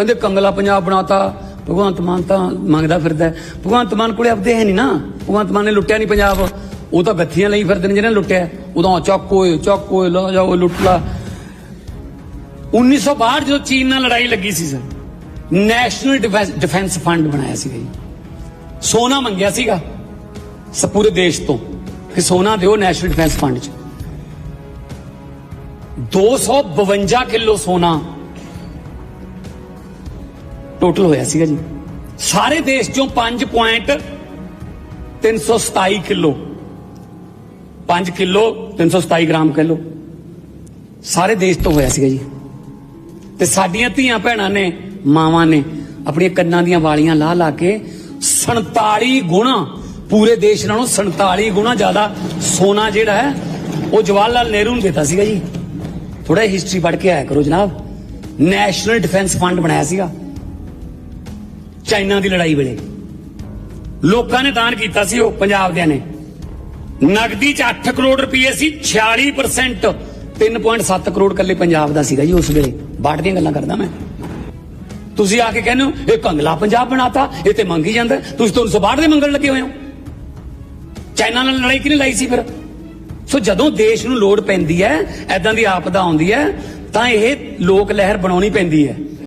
ਕਹਿੰਦੇ ਕੰਗਲਾ ਪੰਜਾਬ ਬਣਾਤਾ। ਭਗਵੰਤ ਮਾਨ ਤਾਂ ਮੰਗਦਾ ਫਿਰਦਾ ਭਗਵੰਤ ਮਾਨ ਕੋਲੇ ਆਪਦੇ ਹੈ ਨਹੀਂ ਨਾ। ਭਗਵੰਤ ਮਾਨ ਨੇ ਲੁੱਟਿਆ ਨਹੀਂ ਪੰਜਾਬ। ਉਹ ਤਾਂ ਗੱਥੀਆਂ ਲਈ ਫਿਰਦੇ ਨੇ ਜਿਹਨੇ ਲੁੱਟਿਆ। ਉਦੋਂ ਚੱਕ ਓਏ ਲਾ ਜਾਓ ਲੁੱਟ 1962 ਜਦੋਂ ਚੀਨ ਨਾਲ ਲੜਾਈ ਲੱਗੀ ਸੀ ਸਰ, ਨੈਸ਼ਨਲ ਡਿਫੈਂਸ ਫੰਡ ਬਣਾਇਆ ਸੀਗਾ ਜੀ। ਸੋਨਾ ਮੰਗਿਆ ਸੀਗਾ ਪੂਰੇ ਦੇਸ਼ ਤੋਂ। ਕਿ ਸੋਨਾ ਦਿਓ ਨੈਸ਼ਨਲ ਡਿਫੈਂਸ ਫੰਡ 'ਚ। 252 ਕਿਲੋ ਸੋਨਾ ਟੋਟਲ ਹੋਇਆ ਸੀਗਾ ਜੀ। ਸਾਰੇ ਦੇਸ਼ ਚੋਂ 5.327 ਕਿਲੋ। 5 kilo 327 gram kilo. ਸਾਰੇ ਦੇਸ਼ ਤੋਂ ਹੋਇਆ ਸੀਗਾ ਜੀ। ਤੇ ਸਾਡੀਆਂ ਧੀਆਂ ਭੈਣਾਂ ਨੇ, ਮਾਵਾਂ ਨੇ, ਆਪਣੀਆਂ ਕੰਨਾਂ ਦੀਆਂ ਵਾਲੀਆਂ ਲਾ ਲਾ ਕੇ 47 ਗੁਣਾ, ਪੂਰੇ ਦੇਸ਼ ਨਾਲੋਂ 47 ਗੁਣਾ ਜ਼ਿਆਦਾ ਸੋਨਾ ਜਿਹੜਾ ਹੈ, ਉਹ ਜਵਾਹਰ ਲਾਲ ਨਹਿਰੂ ਨੂੰ ਦਿੱਤਾ ਸੀਗਾ ਜੀ। ਥੋੜਾ ਹਿਸਟਰੀ ਪੜ੍ਹ ਕੇ ਆਇਆ ਕਰੋ ਜਨਾਬ। ਨੈਸ਼ਨਲ ਡਿਫੈਂਸ ਫੰਡ ਬਣਾਇਆ ਸੀਗਾ। ਚਾਈਨਾ ਦੀ ਲੜਾਈ ਵੇਲੇ। ਲੋਕਾਂ ਨੇ ਦਾਨ ਕੀਤਾ ਸੀ ਉਹ, ਪੰਜਾਬ ਦਿਆਂ ਨੇ। ਨਗਦੀ ਚ 8 ਕਰੋੜ ਰੁਪਏ ਸੀ 46% 3.7 ਕਰੋੜ ਕੱਲੇ ਪੰਜਾਬ ਦਾ ਸੀਗਾ ਜੀ ਉਸ ਵੇਲੇ। ਬਾਟ ਦੀਆਂ ਗੱਲਾਂ ਕਰਦਾ ਮੈਂ। ਤੁਸੀਂ ਆ ਕੇ ਕਹਿੰਦੇ ਹੋ, ਇਹ ਕੰਗਲਾ ਪੰਜਾਬ ਬਣਾਤਾ, ਇਹ ਤੇ ਮੰਗੀ ਜਾਂਦਾ। ਤੁਸੀਂ ਤੁਹਾਨੂੰ ਸਬਾੜ ਦੇ ਮੰਗਣ ਲੱਗੇ ਹੋਏ ਹੋ। ਚਾਈਨਾ ਨਾਲ ਲੜਾਈ ਕਿਹਨੇ ਲਾਈ ਸੀ ਫਿਰ? ਸੋ ਜਦੋਂ ਦੇਸ਼ ਨੂੰ ਲੋੜ ਪੈਂਦੀ ਹੈ ਐਦਾਂ ਦੀ ਆਪਦਾ ਆਉਂਦੀ ਹੈ, ਤਾਂ ਇਹ ਲੋਕ ਲਹਿਰ ਬਣਾਉਣੀ ਪੈਂਦੀ ਹੈ।